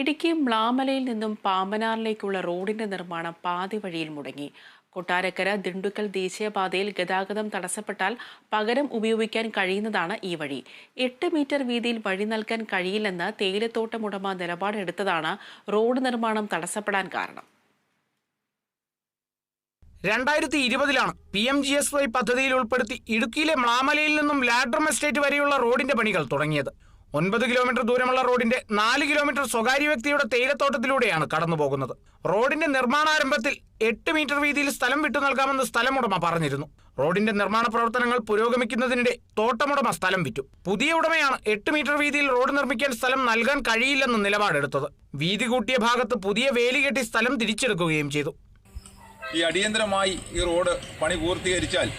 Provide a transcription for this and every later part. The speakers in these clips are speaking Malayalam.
ഇടുക്കി മ്ലാമലയിൽ നിന്നും പാമ്പനാറിലേക്കുള്ള റോഡിന്റെ നിർമ്മാണം പാതി വഴിയിൽ മുടങ്ങി. കൊട്ടാരക്കര ദിണ്ടുക്കൽ ദേശീയപാതയിൽ ഗതാഗതം തടസ്സപ്പെട്ടാൽ പകരം ഉപയോഗിക്കാൻ കഴിയുന്നതാണ് ഈ വഴി. എട്ട് മീറ്റർ വീതിയിൽ വഴി നൽകാൻ കഴിയില്ലെന്ന് തേയിലത്തോട്ടം ഉടമ നിലപാടെടുത്തതാണ് റോഡ് നിർമ്മാണം തടസ്സപ്പെടാൻ കാരണം. രണ്ടായിരത്തി ഇരുപതിലാണ് P M G S Y പദ്ധതിയിൽ ഉൾപ്പെടുത്തി ഇടുക്കിയിലെ മ്ലാമലയിൽ നിന്നും ലാഡ്രം എസ്റ്റേറ്റ് വരെയുള്ള റോഡിന്റെ പണികൾ തുടങ്ങിയത്. ഒൻപത് കിലോമീറ്റർ ദൂരമുള്ള റോഡിന്റെ നാല് കിലോമീറ്റർ സ്വകാര്യ വ്യക്തിയുടെ തേയിലത്തോട്ടത്തിലൂടെയാണ് കടന്നു പോകുന്നത് റോഡിന്റെ നിർമ്മാണാരംഭത്തിൽ എട്ട് മീറ്റർ വീതിയിൽ സ്ഥലം വിട്ടു നൽകാമെന്ന് സ്ഥലമുടമ പറഞ്ഞിരുന്നു. റോഡിന്റെ നിർമ്മാണ പ്രവർത്തനങ്ങൾ പുരോഗമിക്കുന്നതിനിടെ തോട്ടമുടമ സ്ഥലം വിറ്റു. പുതിയ ഉടമയാണ് എട്ട് മീറ്റർ വീതിയിൽ റോഡ് നിർമ്മിക്കാൻ സ്ഥലം നൽകാൻ കഴിയില്ലെന്ന് നിലപാടെടുത്തത്. വീതി കൂട്ടിയ ഭാഗത്ത് പുതിയ വേലി കെട്ടി സ്ഥലം തിരിച്ചെടുക്കുകയും ചെയ്തു. ഈ അടിയന്തരമായി ഈ റോഡ് പണി പൂർത്തീകരിച്ചാൽ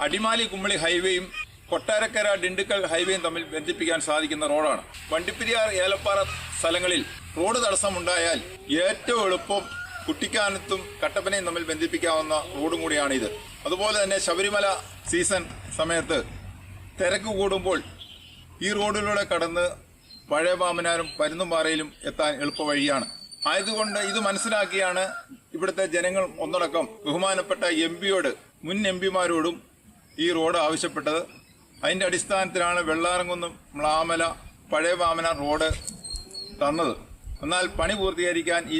അടിമാലി കുമ്മളി ഹൈവേയും കൊട്ടാരക്കര ഡിണ്ടുക്കൽ ഹൈവേയും തമ്മിൽ ബന്ധിപ്പിക്കാൻ സാധിക്കുന്ന റോഡാണ്. വണ്ടിപ്പെരിയാർ ഏലപ്പാറ സ്ഥലങ്ങളിൽ റോഡ് തടസ്സമുണ്ടായാൽ ഏറ്റവും എളുപ്പം കുട്ടിക്കാനത്തും കട്ടപ്പനയും തമ്മിൽ ബന്ധിപ്പിക്കാവുന്ന റോഡും കൂടിയാണിത്. അതുപോലെ തന്നെ ശബരിമല സീസൺ സമയത്ത് തിരക്ക് കൂടുമ്പോൾ ഈ റോഡിലൂടെ കടന്ന് പഴയ പാമനാരും പരുന്നുംപാറയിലും എത്താൻ എളുപ്പ വഴിയാണ് ആയതുകൊണ്ട് ഇത് മനസ്സിലാക്കിയാണ് ഇവിടുത്തെ ജനങ്ങൾ ഒന്നടക്കം ബഹുമാനപ്പെട്ട എം പിയോട് മുൻ എം പിമാരോടും ഈ റോഡ് ആവശ്യപ്പെട്ടത്. അതിന്റെ അടിസ്ഥാനത്തിലാണ് വെള്ളാറങ്കുന്ന് മ്ലാമല പഴയ വാമന റോഡ് തന്നത്. എന്നാൽ പണി പൂർത്തീകരിക്കാൻ ഈ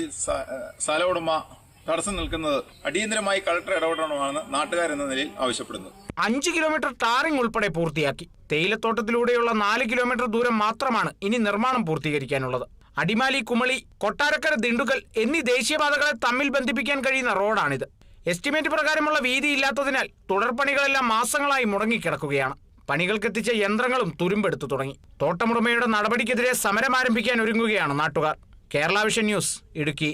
സ്ഥല തടസ്സം നിൽക്കുന്നത് അടിയന്തരമായി കളക്ടർ ഇടപെടണമെന്നാണ് നാട്ടുകാരെന്ന നിലയിൽ ആവശ്യപ്പെടുന്നു അഞ്ച് കിലോമീറ്റർ ടാറിംഗ് ഉൾപ്പെടെ പൂർത്തിയാക്കി. തേയിലത്തോട്ടത്തിലൂടെയുള്ള നാല് കിലോമീറ്റർ ദൂരം മാത്രമാണ് ഇനി നിർമ്മാണം പൂർത്തീകരിക്കാനുള്ളത്. അടിമാലി കുമളി കൊട്ടാരക്കര ദിണ്ടുക്കൽ എന്നീ ദേശീയപാതകളെ തമ്മിൽ ബന്ധിപ്പിക്കാൻ കഴിയുന്ന റോഡാണിത്. എസ്റ്റിമേറ്റ് പ്രകാരമുള്ള വീതി ഇല്ലാത്തതിനാൽ തുടർപണികളെല്ലാം മാസങ്ങളായി മുടങ്ങിക്കിടക്കുകയാണ്. പണികൾക്കെത്തിച്ച യന്ത്രങ്ങളും തുരുമ്പെടുത്തു തുടങ്ങി. തോട്ടമുടമയുടെ നടപടിക്കെതിരെ സമരം ആരംഭിക്കാൻ ഒരുങ്ങുകയാണ് നാട്ടുകാർ. Kerala vision news Idukki.